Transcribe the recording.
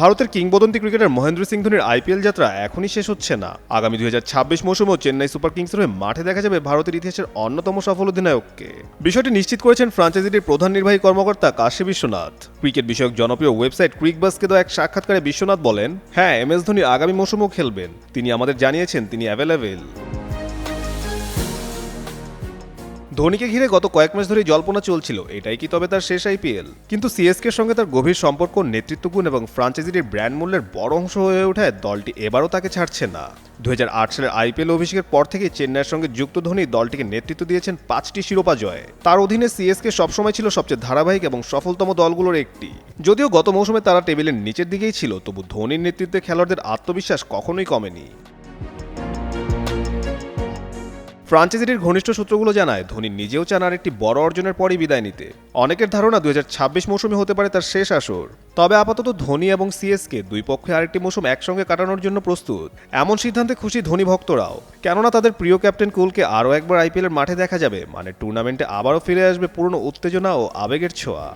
ভারতের কিংবদন্তি ক্রিকেটার মহেন্দ্র সিং ধোনির আইপিএল যাত্রা এখনই শেষ হচ্ছে না। আগামী দুই হাজার ছাব্বিশ মৌসুমেও চেন্নাই সুপার কিংসের হয়ে মাঠে দেখা যাবে ভারতের ইতিহাসের অন্যতম সফল অধিনায়ককে। বিষয়টি নিশ্চিত করেছেন ফ্রাঞ্চাইজিটির প্রধান নির্বাহী কর্মকর্তা কাশী বিশ্বনাথ। ক্রিকেট বিষয়ক জনপ্রিয় ওয়েবসাইট ক্রিকবাসকে দেওয়া এক সাক্ষাৎকারে বিশ্বনাথ বলেন হ্যাঁ এম এস ধোনি আগামী মৌসুমেও খেলবেন। তিনি আমাদের জানিয়েছেন তিনি অ্যাভেলেবেল। ধোনিকে ঘিরে গত কয়েক মাস ধরেই জল্পনা চলছিল, এটাই কি তবে তার শেষ আইপিএল কিন্তু সিএসকের সঙ্গে তার গভীর সম্পর্ক, নেতৃত্বগুণ এবং ফ্রাঞ্চাইজিটির ব্র্যান্ড মূল্যের বড় অংশ হয়ে ওঠায় দলটি এবারও তাকে ছাড়ছে না। দু হাজার আট সালের আইপিএল অভিষেকের পর থেকেই চেন্নাইয়ের সঙ্গে যুক্ত ধোনি দলটিকে নেতৃত্ব দিয়েছেন পাঁচটি শিরোপা জয়ে। তার অধীনে সিএসকে সবসময় ছিল সবচেয়ে ধারাবাহিক এবং সফলতম দলগুলোর একটি। যদিও গত মৌসুমে তারা টেবিলের নিচের দিকেই ছিল, তবু ধোনির নেতৃত্বে খেলোয়াড়দের আত্মবিশ্বাস কখনোই কমেনি। ফ্রাঞ্চাইজিটির ঘনিষ্ঠ সূত্রগুলো জানায়, ধোনি নিজেও চান আর একটি বড় অর্জনের পরই বিদায় নিতে। অনেকের ধারণা দুই মৌসুমে হতে পারে তার শেষ আসর। তবে আপাতত ধোনি এবং সিএসকে দুই পক্ষে আরেকটি মৌসুম একসঙ্গে কাটানোর জন্য প্রস্তুত। এমন সিদ্ধান্তে খুশি ধোনি ভক্তরাও। কেননা তাদের প্রিয় ক্যাপ্টেন কুলকে আরও একবার আইপিএলের মাঠে দেখা যাবে মানে টুর্নামেন্টে আবারও ফিরে আসবে পুরনো উত্তেজনা ও আবেগের ছোঁয়া।